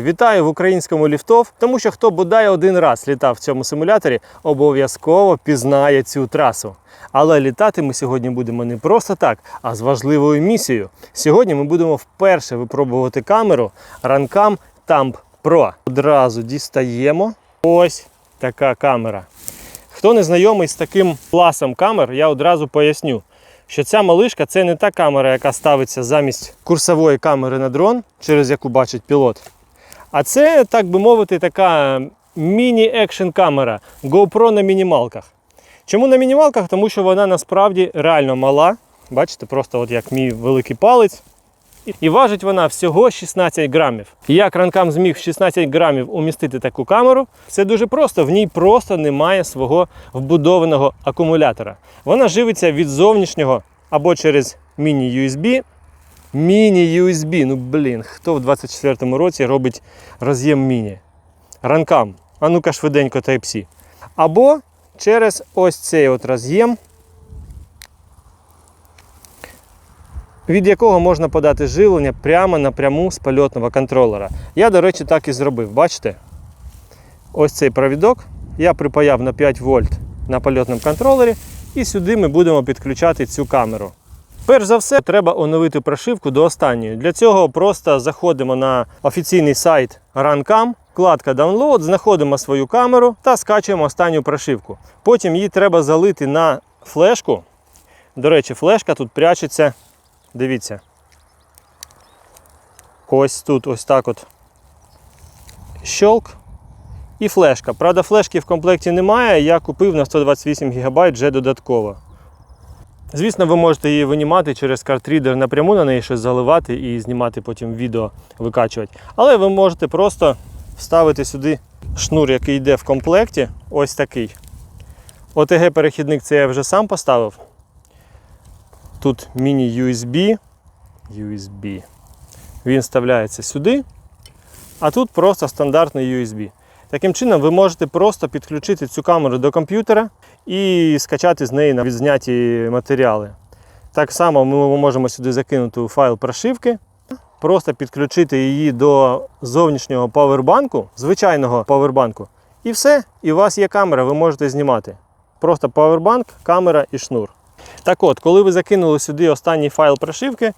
Вітаю в українському ліфтов, тому що хто бодай один раз літав в цьому симуляторі, обов'язково пізнає цю трасу. Але літати ми сьогодні будемо не просто так, а з важливою місією. Сьогодні ми будемо вперше випробувати камеру Rancam Tamp Pro. Одразу дістаємо ось така камера. Хто не знайомий з таким класом камер, я одразу поясню, що ця малишка це не та камера, яка ставиться замість курсової камери на дрон, через яку бачить пілот. А це, так би мовити, така міні-екшн камера GoPro на мінімалках. Чому на мінімалках? Тому що вона насправді реально мала. Бачите, просто от як мій великий палець. І важить вона всього 16 грамів. Як ранкам зміг в 16 грамів умістити таку камеру, це дуже просто. В ній просто немає свого вбудованого акумулятора. Вона живиться від зовнішнього або через міні-USB. Міні-USB. Ну блін, хто в 24-му році робить роз'єм міні? Ранкам. А ну-ка швиденько Type-C. Або через ось цей от роз'єм, від якого можна подати живлення прямо напряму з польотного контролера. Я, до речі, так і зробив. Бачите? Ось цей провідок я припаяв на 5 вольт на польотному контролері, і сюди ми будемо підключати цю камеру. Перш за все, треба оновити прошивку до останньої. Для цього просто заходимо на офіційний сайт Runcam, вкладка Download, знаходимо свою камеру та скачуємо останню прошивку. Потім її треба залити на флешку. До речі, флешка тут прячеться. Дивіться. Ось тут, ось так от. Щолк. І флешка. Правда, флешки в комплекті немає. Я купив на 128 ГБ вже додатково. Звісно, ви можете її винімати через картрідер напряму на неї щось заливати і знімати потім відео викачувати. Але ви можете просто вставити сюди шнур, який йде в комплекті. Ось такий. OTG-перехідник це я вже сам поставив. Тут міні-USB. USB. Він вставляється сюди. А тут просто стандартний USB. Таким чином, ви можете просто підключити цю камеру до комп'ютера і скачати з неї на відзняті матеріали. Так само ми можемо сюди закинути файл прошивки, просто підключити її до зовнішнього павербанку, звичайного павербанку. І все, і у вас є камера, ви можете знімати. Просто павербанк, камера і шнур. Так от, коли ви закинули сюди останній файл прошивки,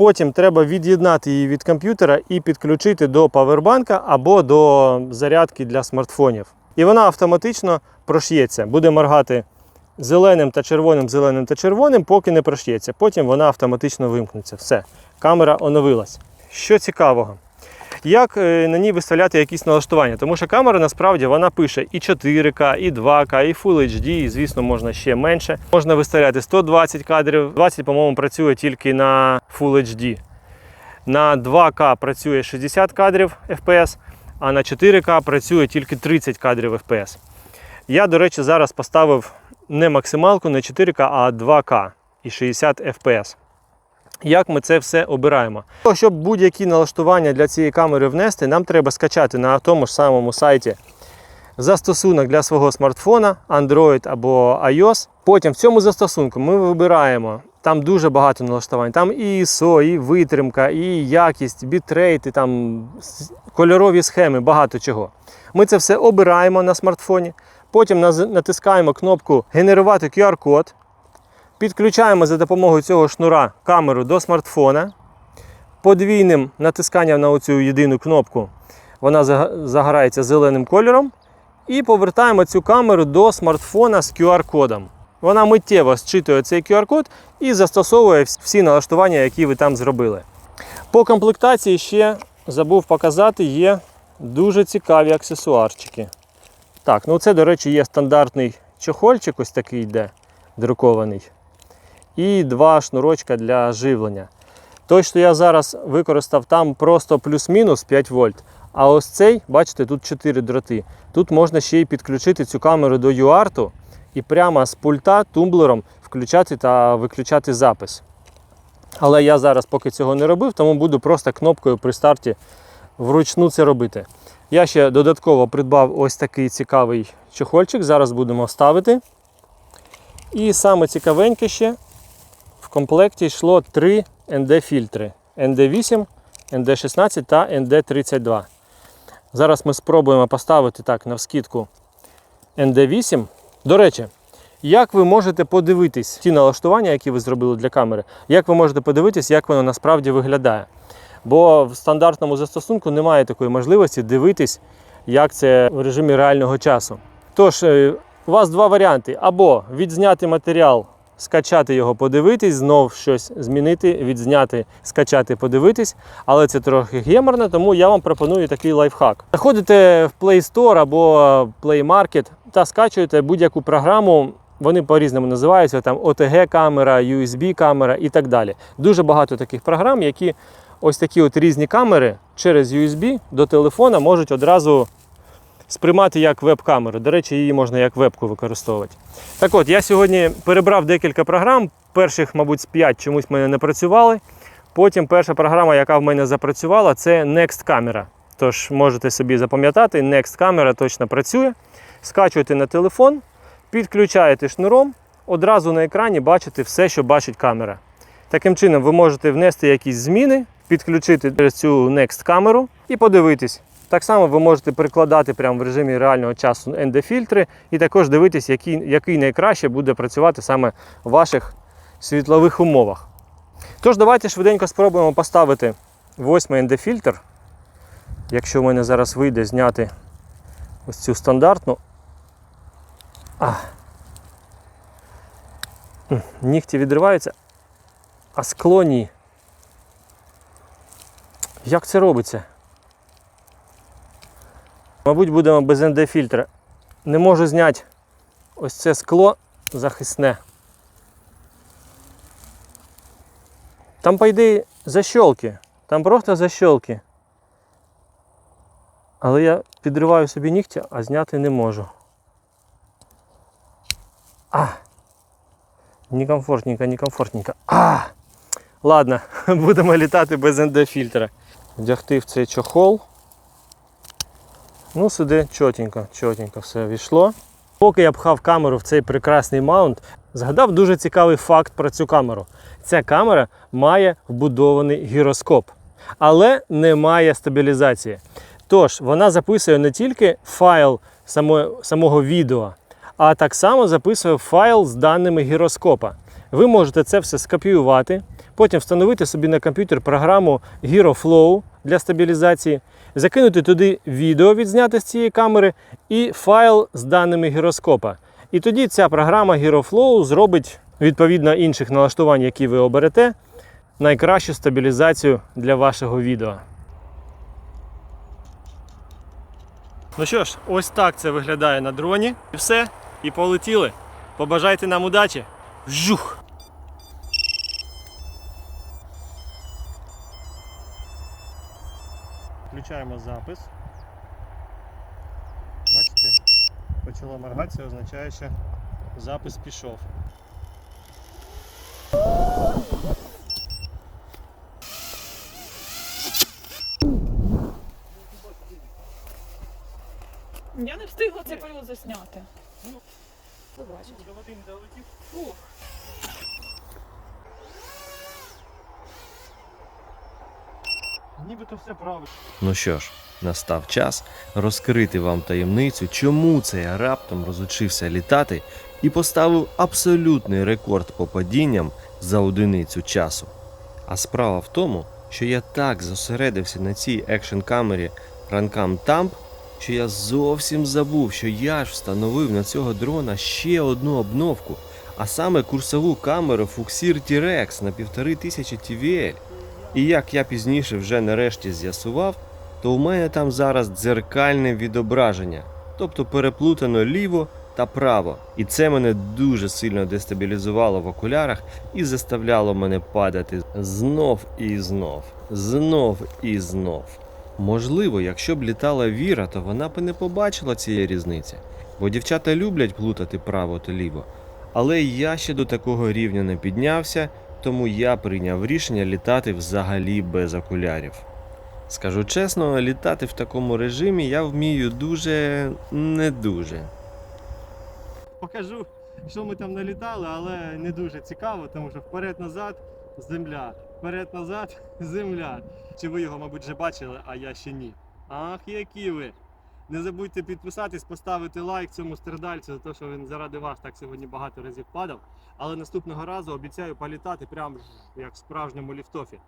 Потім треба від'єднати її від комп'ютера і підключити до павербанка або до зарядки для смартфонів. І вона автоматично прош'ється, буде моргати зеленим та червоним, зеленим та червоним, поки не прош'ється. Потім вона автоматично вимкнеться. Все, камера оновилась. Що цікавого, як е, на ній виставляти якісь налаштування? Тому що камера насправді вона пише і 4К, і 2К, і Full HD, і звісно, можна ще менше. Можна виставляти 120 кадрів. 20, по-моєму, працює тільки на Full HD. На 2К працює 60 кадрів FPS, а на 4К працює тільки 30 кадрів FPS. Я, до речі, зараз поставив не максималку не 4К, а 2К і 60 FPS. Як ми це все обираємо? Щоб будь-які налаштування для цієї камери внести, нам треба скачати на тому ж самому сайті застосунок для свого смартфона, Android або iOS. Потім в цьому застосунку ми вибираємо. Там дуже багато налаштувань. Там і ISO, і витримка, і якість, бітрейти, там кольорові схеми, багато чого. Ми це все обираємо на смартфоні. Потім натискаємо кнопку Генерувати QR-код. Підключаємо за допомогою цього шнура камеру до смартфона. Подвійним натисканням на оцю єдину кнопку вона загорається зеленим кольором. І повертаємо цю камеру до смартфона з QR-кодом. Вона миттєво зчитує цей QR-код і застосовує всі налаштування, які ви там зробили. По комплектації ще забув показати, є дуже цікаві аксесуарчики. Так, ну це, до речі, є стандартний чохольчик, ось такий йде, друкований. І два шнурочка для живлення. Той, що я зараз використав, там просто плюс-мінус 5 вольт. А ось цей, бачите, тут 4 дроти. Тут можна ще й підключити цю камеру до UART і прямо з пульта тумблером включати та виключати запис. Але я зараз поки цього не робив, тому буду просто кнопкою при старті вручну це робити. Я ще додатково придбав ось такий цікавий чохольчик. Зараз будемо ставити. І саме цікавеньке ще комплекті йшло три ND-фільтри ND8 ND16 та ND32. Зараз ми спробуємо поставити так навскидку ND8. До речі, як ви можете подивитись ті налаштування, які ви зробили для камери, як ви можете подивитись, як воно насправді виглядає? Бо в стандартному застосунку немає такої можливості дивитись, як це в режимі реального часу. Тож, е, у вас два варіанти: або відзняти матеріал, скачати його, подивитись, знов щось змінити, відзняти, скачати, подивитись, але це трохи геморно, тому я вам пропоную такий лайфхак. Заходите в Play Store або Play Market та скачуєте будь-яку програму. Вони по-різному називаються там OTG-камера, USB-камера і так далі. Дуже багато таких програм, які ось такі от різні камери через USB до телефона можуть одразу сприймати як веб-камеру. До речі, її можна як вебку використовувати. Так от, я сьогодні перебрав декілька програм. Перших, мабуть, з 5 чомусь в мене не працювали. Потім перша програма, яка в мене запрацювала, це Next Camera. Тож можете собі запам'ятати, Next Camera точно працює. Скачуєте на телефон, підключаєте шнуром, одразу на екрані бачите все, що бачить камера. Таким чином, ви можете внести якісь зміни, підключити цю Next камеру і подивитись. Так само ви можете прикладати прямо в режимі реального часу ND-фільтри і також дивитись, який, який найкраще буде працювати саме в ваших світлових умовах. Тож, давайте швиденько спробуємо поставити восьмий ND-фільтр. Якщо в мене зараз вийде зняти ось цю стандартну. А. Нігті відриваються, а скло ні. Як це робиться? Мабуть, будемо без ND-фільтра. Не можу зняти ось це скло захисне. Там, по ідеї, защолки. Там просто защолки. Але я підриваю собі нігтя, а зняти не можу. А! Некомфортненько, некомфортненько. А! Ладно, будемо літати без ND-фільтра. Вдягти в цей чохол. Ну, сюди чотенько, чотенько все війшло. Поки я пхав камеру в цей прекрасний маунт, згадав дуже цікавий факт про цю камеру. Ця камера має вбудований гіроскоп, але не має стабілізації. Тож вона записує не тільки файл само- самого відео, а так само записує файл з даними гіроскопа. Ви можете це все скопіювати, потім встановити собі на комп'ютер програму GyroFlow для стабілізації, закинути туди відео відзняте з цієї камери і файл з даними гіроскопа. І тоді ця програма GyroFlow зробить відповідно інших налаштувань, які ви оберете, найкращу стабілізацію для вашого відео. Ну що ж, ось так це виглядає на дроні. І все, і полетіли. Побажайте нам удачі. Жух! Включаємо запис. Бачите, почало моргати, це означає, що запис пішов. Я не встигла цей період засняти. Побачить. Ух. Нібито все правильно. Ну що ж, настав час розкрити вам таємницю, чому це я раптом розучився літати і поставив абсолютний рекорд по падінням за одиницю часу. А справа в тому, що я так зосередився на цій екшн камері Rancam Tamp, що я зовсім забув, що я ж встановив на цього дрона ще одну обновку, а саме курсову камеру Fuxir T-Rex на 1500 TVL. І як я пізніше вже нарешті з'ясував, то в мене там зараз дзеркальне відображення, тобто переплутано ліво та право. І це мене дуже сильно дестабілізувало в окулярах і заставляло мене падати знов і знов, знов і знов. Можливо, якщо б літала Віра, то вона б не побачила цієї різниці, бо дівчата люблять плутати право та ліво. Але я ще до такого рівня не піднявся, тому я прийняв рішення літати взагалі без окулярів. Скажу чесно, літати в такому режимі я вмію дуже не дуже. Покажу, що ми там налітали, але не дуже цікаво, тому що вперед-назад земля. Вперед-назад, земля. Чи ви його, мабуть, вже бачили, а я ще ні. Ах, які ви! Не забудьте підписатись, поставити лайк цьому страдальцю за те, що він заради вас так сьогодні багато разів падав. Але наступного разу обіцяю політати прямо як в справжньому ліфтофі.